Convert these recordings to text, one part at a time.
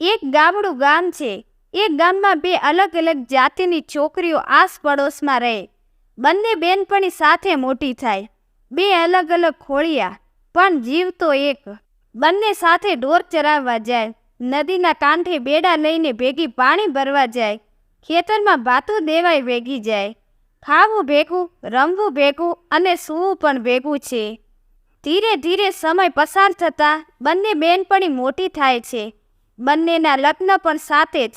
એક ગામડું ગામ છે. એ ગામમાં બે અલગ અલગ જાતિની છોકરીઓ આસ પડોશમાં રહે. બંને બેનપણી સાથે મોટી થાય. બે અલગ અલગ ખોળિયા, પણ જીવ તો એક. બંને સાથે ઢોર ચરાવવા જાય. નદીના કાંઠે બેડા લઈને ભેગી પાણી ભરવા જાય. ખેતરમાં ભાતું દેવાય ભેગી જાય. ખાવું ભેગું, રમવું ભેગું અને સૂવું પણ ભેગું છે. ધીરે ધીરે સમય પસાર થતાં બંને બેનપણી મોટી થાય છે. બંનેના લગ્ન પણ સાથે જ.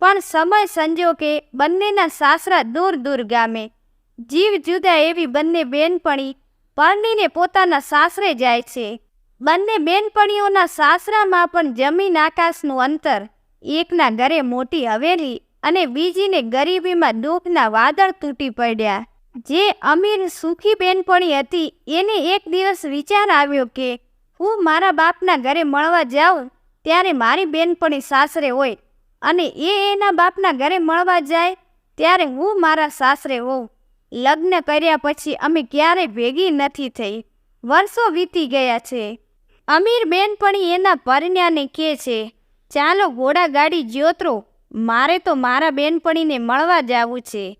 પણ સમય સંજોગે બંનેના સાસરા દૂર દૂર ગામે. જીવ જુદા એવી બંને બેનપણી પરણીને પોતાના સાસરે જાય છે. બંને બેનપણીઓના સાસરામાં પણ જમીન આકાશનું અંતર, એકના ઘરે મોટી હવેલી અને બીજીને ગરીબીમાં દુઃખના વાદળ તૂટી પડ્યા. જે અમીર સુખી બેનપણી હતી, એને એક દિવસ વિચાર આવ્યો કે, હું મારા બાપના ઘરે મળવા જાઉં ત્યારે મારી બેનપણી સાસરે હોય અને એ એના બાપના ઘરે મળવા જાય, ત્યારે હું મારા સાસરે હોઉં. લગ્ન કર્યા પછી અમે ક્યારેય ભેગી નથી થઈ. વર્ષો વીતી ગયા છે. અમીર બેનપણી એના પરણ્યાને કહે છે, ચાલો ઘોડા ગાડી જ્યોતરો, મારે તો મારા બેનપણીને મળવા જવું છે.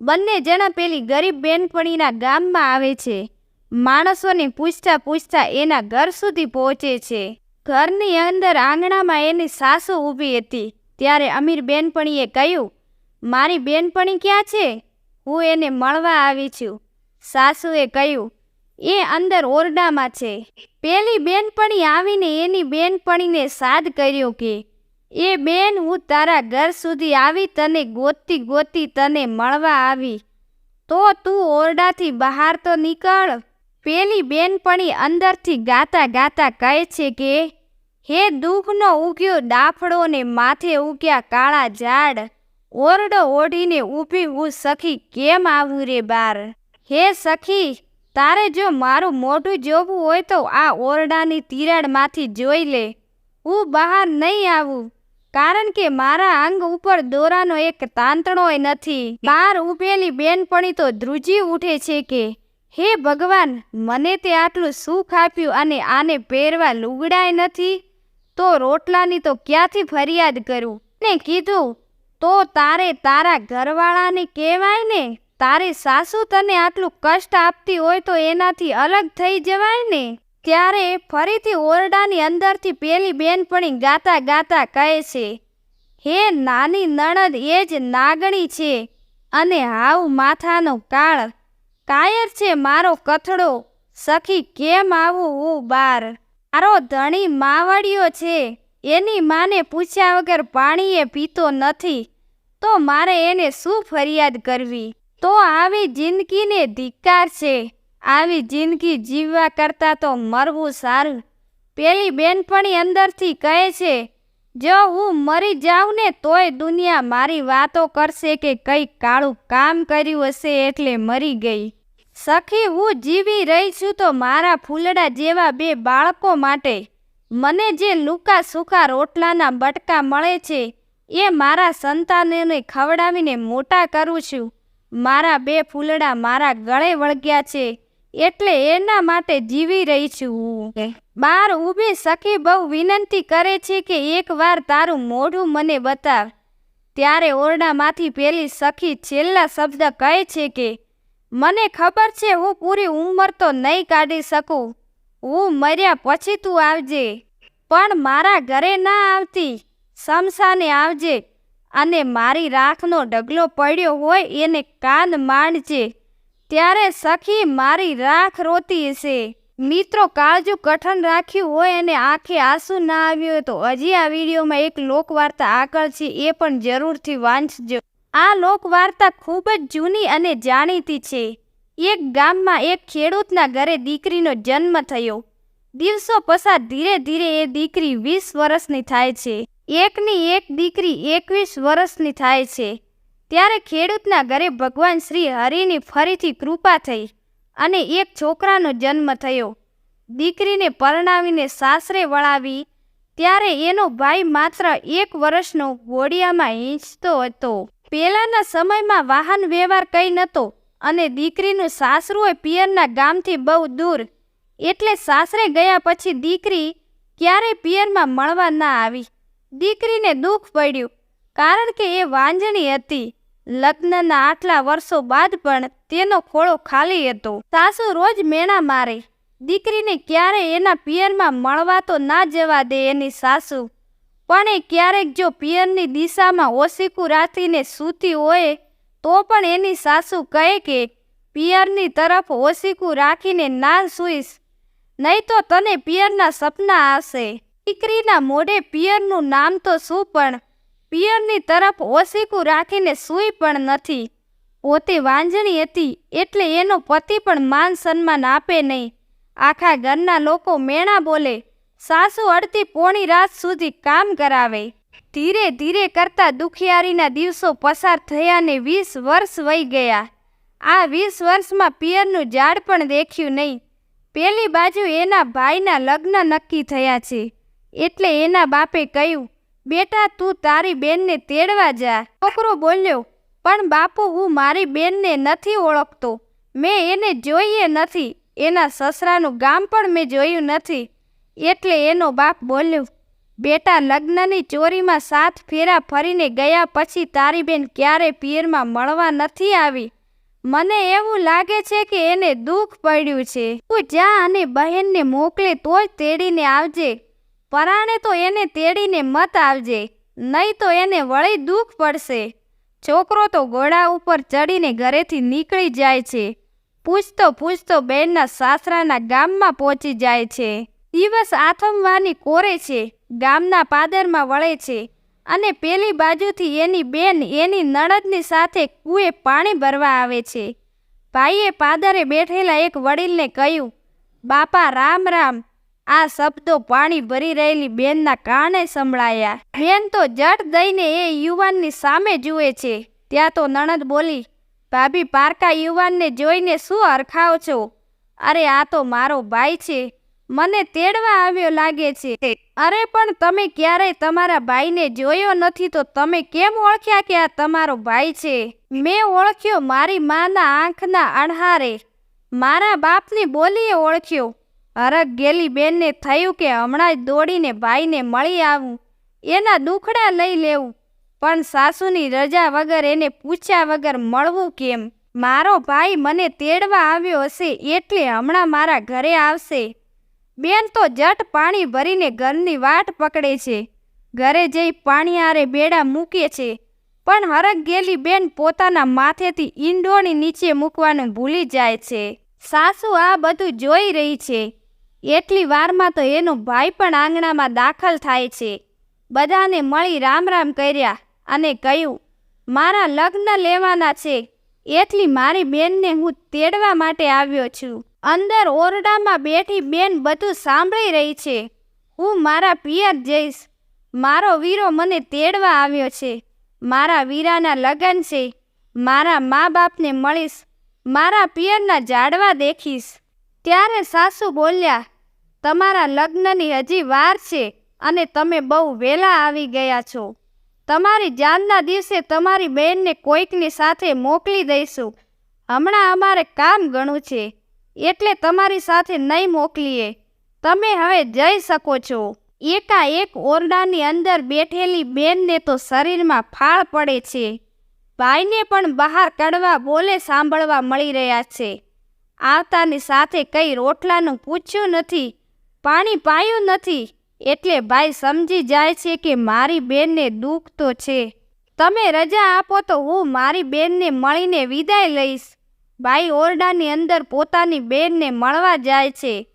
બંને જણા પેલી ગરીબ બેનપણીના ગામમાં આવે છે. માણસોને પૂછતા પૂછતા એના ઘર સુધી પહોંચે છે. ઘરની અંદર આંગણામાં એની સાસુ ઊભી હતી. ત્યારે અમીર બેનપણીએ કહ્યું, મારી બેનપણી ક્યાં છે? હું એને મળવા આવી છું. સાસુએ કહ્યું, એ અંદર ઓરડામાં છે. પેલી બેનપણી આવીને એની બેનપણીને સાદ કર્યો કે, એ બેન, હું તારા ઘર સુધી આવી તને ગોતી ગોતી તને મળવા આવી. તો તું ઓરડાથી બહાર તો નીકળ. પેલી બેનપણી અંદરથી ગાતા ગાતા કહે છે કે, હે દુઃખનો ઉગ્યો ડાફડો ને માથે ઉગ્યા કાળા ઝાડ, ઓરડો ઓઢીને ઊભી હું સખી કેમ આવું રે બાર? હે સખી, તારે જો મારું મોઢું જોવું હોય તો આ ઓરડાની તિરાડમાંથી જોઈ લે. હું બહાર નહીં આવું, કારણ કે મારા અંગ ઉપર દોરાનો એક તાંતણોય નથી. બહાર ઊભેલી બેનપણી તો ધ્રુજી ઉઠે છે કે હે ભગવાન, મને તે આટલું સુખ આપ્યું અને આને પહેરવા લુગડાય નથી? તો રોટલાની તો ક્યાંથી ફરિયાદ કરું? ને કીધું, તો તારે તારા ઘરવાળાને કહેવાય ને? તારી સાસુ તને આટલું કષ્ટ આપતી હોય તો એનાથી અલગ થઈ જવાય ને? ત્યારે ફરીથી ઓરડાની અંદરથી પેલી બેનપણી ગાતા ગાતા કહે છે, હે નાની નણદ, એ જ નાગણી છે અને હાવ માથાનો કાળ કાયર છે, મારો કથડો સખી, કેમ આવું? હું બાર. મારો ધણી માવડિયો છે. એની માને પૂછ્યા વગર પાણીએ પીતો નથી. તો મારે એને શું ફરિયાદ કરવી? તો આવી જિંદગીને ધિક્કાર છે. આવી જિંદગી જીવવા કરતાં તો મરવું સારું. પેલી બેનપણી અંદરથી કહે છે, જો હું મરી જાઉં ને તોય દુનિયા મારી વાતો કરશે કે કંઈક કાળું કામ કર્યું હશે એટલે મરી ગઈ. સખી, હું જીવી રહી છું તો મારા ફૂલડા જેવા બે બાળકો માટે. મને જે લૂકા સૂકા રોટલાના બટકા મળે છે, એ મારા સંતાનોને ખવડાવીને મોટા કરું છું. મારા બે ફૂલડા મારા ગળે વળગ્યા છે, એટલે એના માટે જીવી રહી છું હું. બાર ઊભી સખી બહુ વિનંતી કરે છે કે એકવાર તારું મોઢું મને બતાવ. ત્યારે ઓરડામાંથી પેલી સખી છેલ્લા શબ્દ કહે છે કે મને ખબર છે, હું પૂરી ઉંમર તો નહીં કાઢી શકું. હું મર્યા પછી તું આવજે. પણ મારા ઘરે ના આવતી સમસાને આવજે. અને મારી રાખનો ઢગલો પડ્યો હોય એને કાન માંડજે. ત્યારે સખી મારી રાખ રોતી હશે. મિત્રો કાળજુ કઠણ રાખ્યું હોય અને આંખે આંસુ ના આવ્યું હોય તો હજી આ વિડીયોમાં એક લોકવાર્તા આગળ છે, એ પણ જરૂરથી વાંચજો. આ લોકવાર્તા ખૂબ જ જૂની અને જાણીતી છે. એક ગામમાં એક ખેડૂતના ઘરે દીકરીનો જન્મ થયો. દિવસો પસાર ધીરે ધીરે એ દીકરી વીસ વર્ષની થાય છે. એકની એક દીકરી એકવીસ વર્ષની થાય છે. ત્યારે ખેડૂતના ઘરે ભગવાન શ્રી હરિની ફરીથી કૃપા થઈ અને એક છોકરાનો જન્મ થયો. દીકરીને પરણાવીને સાસરે વળાવી. ત્યારે એનો ભાઈ માત્ર એક વર્ષનો હોડિયામાં હિંચતો હતો. પહેલાના સમયમાં વાહન વ્યવહાર કંઈ નહોતો અને દીકરીનું સાસરું એ પિયરના ગામથી બહુ દૂર. એટલે સાસરે ગયા પછી દીકરી ક્યારેય પિયરમાં મળવા ના આવી. દીકરીને દુઃખ પડ્યું, કારણ કે એ વાંજણી હતી. લગ્નના આટલા વર્ષો બાદ પણ તેનો ખોળો ખાલી હતો. સાસુ રોજ મેણા મારે. દીકરીને ક્યારે એના પિયરમાં મળવા તો ના જવા દે એની સાસુ. પણ એ ક્યારેક જો પિયરની દિશામાં ઓશીકું રાખીને સૂતી હોય, તો પણ એની સાસુ કહે કે, પિયરની તરફ ઓશીકું રાખીને ના સૂઈશ, નહીં તો તને પિયરના સપના આવશે દીકરીના મોઢે પિયરનું નામ તો શું પણ, પિયરની તરફ ઓશીકું રાખીને સૂઈ પણ નથી. પોતે વાંજણી હતી, એટલે એનો પતિ પણ માન સન્માન આપે નહીં. આખા ઘરના લોકો મેણા બોલે સાસુ અડધી પોણી રાત સુધી કામ કરાવે. ધીરે ધીરે કરતા દુખિયારીના દિવસો પસાર થયા ને વીસ વર્ષ વહી ગયા. આ વીસ વર્ષમાં પિયરનું ઝાડ પણ દેખ્યું નહીં. પેલી બાજુ એના ભાઈના લગ્ન નક્કી થયા છે. એટલે એના બાપે કહ્યું, બેટા, તું તારી બેનને તેડવા જા. છોકરો બોલ્યો, પણ બાપુ, હું મારી બેનને નથી ઓળખતો. મેં એને જોઈએ નથી. એના સસરાનું ગામ પણ મેં જોયું નથી. એટલે એનો બાપ બોલ્યો, બેટા, લગ્નની ચોરીમાં સાત ફેરા ફરીને ગયા પછી તારી બેન ક્યારે પિયરમાં મળવા નથી આવી? મને એવું લાગે છે કે એને દુઃખ પડ્યું છે. તું જા અને બહેનને મોકલે, તોય તેડીને આવજે. પરાણે તો એને તેડીને મત આવજે, નહીં તો એને વળી દુઃખ પડશે. છોકરો તો ઘોડા ઉપર ચડીને ઘરેથી નીકળી જાય છે. પૂછતો પૂછતો બેનના સાસરાના ગામમાં પહોંચી જાય છે. દિવસ આથમવાની કોરે છે, ગામના પાદરમાં વળે છે અને પેલી બાજુથી એની બેન એની નણદની સાથે કૂએ પાણી ભરવા આવે છે. ભાઈએ પાદરે બેઠેલા એક વડીલને કહ્યું, બાપા, રામ રામ. આ શબ્દો પાણી ભરી રહેલી બેનના કારણે સંભળાયા. બેન તો જટ દઈને એ યુવાનની સામે જુએ છે. ત્યાં તો નણદ બોલી, ભાભી, પારકા યુવાનને જોઈને શું અરખાવ છો? અરે, આ તો મારો ભાઈ છે. મને તેડવા આવ્યો લાગે છે. અરે પણ તમે ક્યારેય તમારા ભાઈને જોયો નથી તો તમે કેમ ઓળખ્યા કે આ તમારો ભાઈ છે? મેં ઓળખ્યો મારી માના આંખના અણહારે મારા બાપની બોલીએ ઓળખ્યો. હરક ગેલી બેનને થયું કે હમણાં જ દોડીને ભાઈને મળી આવું. એના દુખડા લઈ લેવું. પણ સાસુની રજા વગર એને પૂછ્યા વગર મળવું કેમ? મારો ભાઈ મને તેડવા આવ્યો હશે એટલે હમણાં મારા ઘરે આવશે. બેન તો જટ પાણી ભરીને ઘરની વાટ પકડે છે. ઘરે જઈ પાણી આરે બેડા મૂકે છે. પણ હરક ગેલી બેન પોતાના માથેથી ઈંડોની નીચે મૂકવાનું ભૂલી જાય છે. સાસુ આ બધું જોઈ રહી છે. એટલી વારમાં તો એનો ભાઈ પણ આંગણામાં દાખલ થાય છે. બધાને મળી રામ રામ કર્યા અને કહ્યું, મારા લગ્ન લેવાના છે. એટલી મારી બેનને હું તેડવા માટે આવ્યો છું. અંદર ઓરડામાં બેઠી બેન બધું સાંભળી રહી છે. હું મારા પિયર જઈશ. મારો વીરો મને તેડવા આવ્યો છે. મારા વીરાના લગ્ન છે. મારા મા બાપને મળીશ. મારા પિયરના જાડવા દેખીશ. ત્યારે સાસુ બોલ્યા, તમારા લગ્નની હજી વાર છે અને તમે બહુ વહેલા આવી ગયા છો. તમારી જાનના દિવસે તમારી બહેનને કોઈકની સાથે મોકલી દઈશું. હમણાં અમારે કામ ઘણું છે. એટલે તમારી સાથે નહીં મોકલીએ. તમે હવે જઈ શકો છો. એકાએક ઓરડાની અંદર બેઠેલી બેનને તો શરીરમાં ફાળ પડે છે. ભાઈને પણ બહાર કાઢવા બોલે સાંભળવા મળી રહ્યા છે. આવતાની સાથે કંઈ રોટલાનું પૂછ્યું નથી, પાણી પાયું નથી, એટલે ભાઈ સમજી જાય છે કે મારી બેનને દુઃખ તો છે. તમે રજા આપો તો હું મારી બેનને મળીને વિદાય લઈશ. ભાઈ ઓરડાની અંદર પોતાની બહેનને મળવા જાય છે.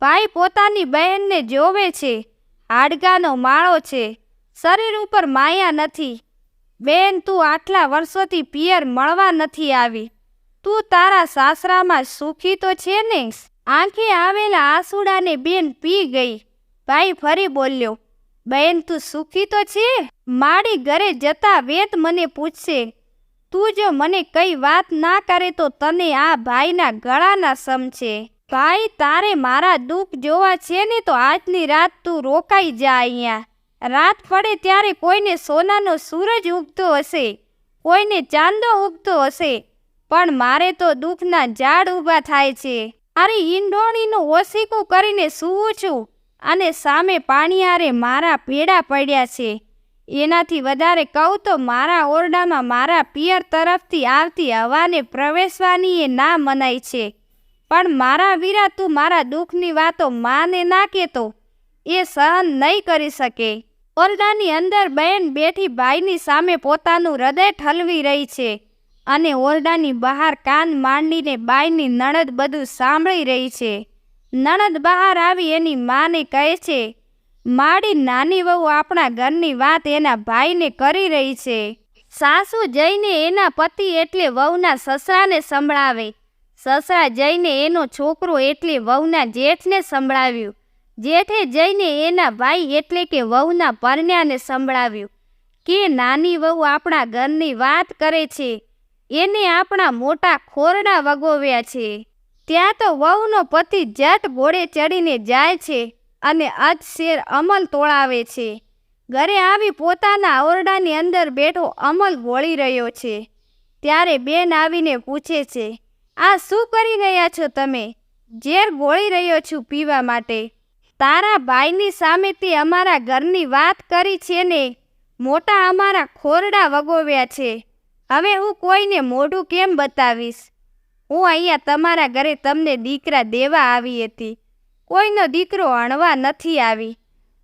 ભાઈ પોતાની બહેનને જોવે છે. હાડકાનો માળો છે. શરીર ઉપર માયા નથી. બેન તું આટલા વર્ષોથી પિયર મળવા નથી આવી. તું તારા સાસરામાં સુખી તો છે ને? આંખે આવેલા આંસુડાને બેન પી ગઈ. ભાઈ ફરી બોલ્યો બેન તું સુખી તો છે? મારી ઘરે જતા વેત મને પૂછશે. તું જો મને કઈ વાત ના કરે તો તને આ ભાઈના ગળાના સમ છે. ભાઈ, તારે મારા દુઃખ જોવા છે ને તો આજની રાત તું રોકાઈ જા અહીંયા. રાત પડે ત્યારે કોઈને સોનાનો સૂરજ ઉગતો હશે, કોઈને ચાંદો ઉગતો હશે, પણ મારે તો દુઃખના ઝાડ ઊભા થાય છે. મારી ઈંડોણીનું ઓસીકું કરીને સૂવું છું અને સામે પાણીયારે મારા પેડા પડ્યા છે. એનાથી વધારે કહું તો મારા ઓરડામાં મારા પિયર તરફથી આવતી હવાને પ્રવેશવાની એ ના મનાય છે. પણ મારા વીરા તું મારા દુઃખની વાતો માને ના કહેતો એ સહન નહીં કરી શકે. ઓરડાની અંદર બહેન બેઠી ભાઈની સામે પોતાનું હૃદય ઠલવી રહી છે અને ઓરડાની બહાર કાન માંડીને બાઈની નણદ બધું સાંભળી રહી છે. નણદ બહાર આવી એની માને કહે છે માડી નાની વહુ આપણા ઘરની વાત એના ભાઈને કરી રહી છે. સાસુ જઈને એના પતિ એટલે વહુના સસરાને સંભળાવે. સસરા જઈને એનો છોકરો એટલે વહુના જેઠને સંભળાવ્યું. જેઠે જઈને એના ભાઈ એટલે કે વહુના પરણ્યાને સંભળાવ્યું. કે નાની વહુ આપણા ઘરની વાત કરે છે. એને આપણા મોટા ખોરડા વગોવ્યા છે. ત્યાં તો વહુનો પતિ જટ ઘોડે ચડીને જાય છે. અને અજશેર અમલ તોળાવે છે. ઘરે આવી પોતાના ઓરડાની અંદર બેઠો અમલ ગોળી રહ્યો છે. ત્યારે બેન આવીને પૂછે છે, આ શું કરી રહ્યા છો તમે? ઝેર ગોળી રહ્યો છું પીવા માટે. તારા ભાઈની સામે તે અમારા ઘરની વાત કરી છે ને. મોટા અમારા ખોરડા વગોવ્યા છે. હવે હું કોઈને મોઢું કેમ બતાવીશ? હું અહીંયા તમારા ઘરે તમને દીકરા દેવા આવી હતી. કોઈનો દીકરો અણવા નથી આવી.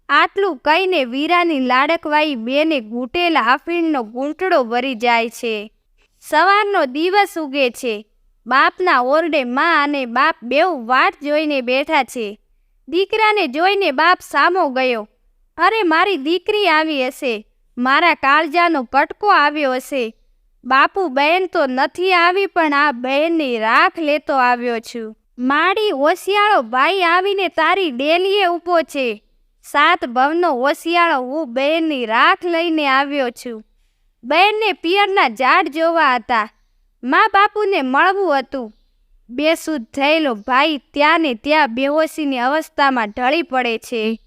આટલું કહીને વીરાની લાડકવાઈ બેને ઘૂંટેલા આફીણનો ગૂંટડો ભરી જાય છે. સવારનો દિવસ ઉગે છે. બાપના ઓરડે માં અને બાપ બેઉ વાટ જોઈને બેઠા છે. દીકરાને જોઈને બાપ સામો ગયો. અરે, મારી દીકરી આવી હશે. મારા કાળજાનો કટકો આવ્યો હશે. બાપુ બહેન તો નથી આવી પણ આ બહેનની રાખ લેતો આવ્યો છું. માડી હોશિયાળો ભાઈ આવીને તારી ડેલીએ ઊભો છે. સાત ભવનો હોશિયાળો હું બહેનની રાખ લઈને આવ્યો છું. બહેનને પિયરના ઝાડ જોવા હતા. મા બાપુને મળવું હતું. બેસુદ થયેલો ભાઈ ત્યાં ને ત્યાં બેહોશીની અવસ્થામાં ઢળી પડે છે.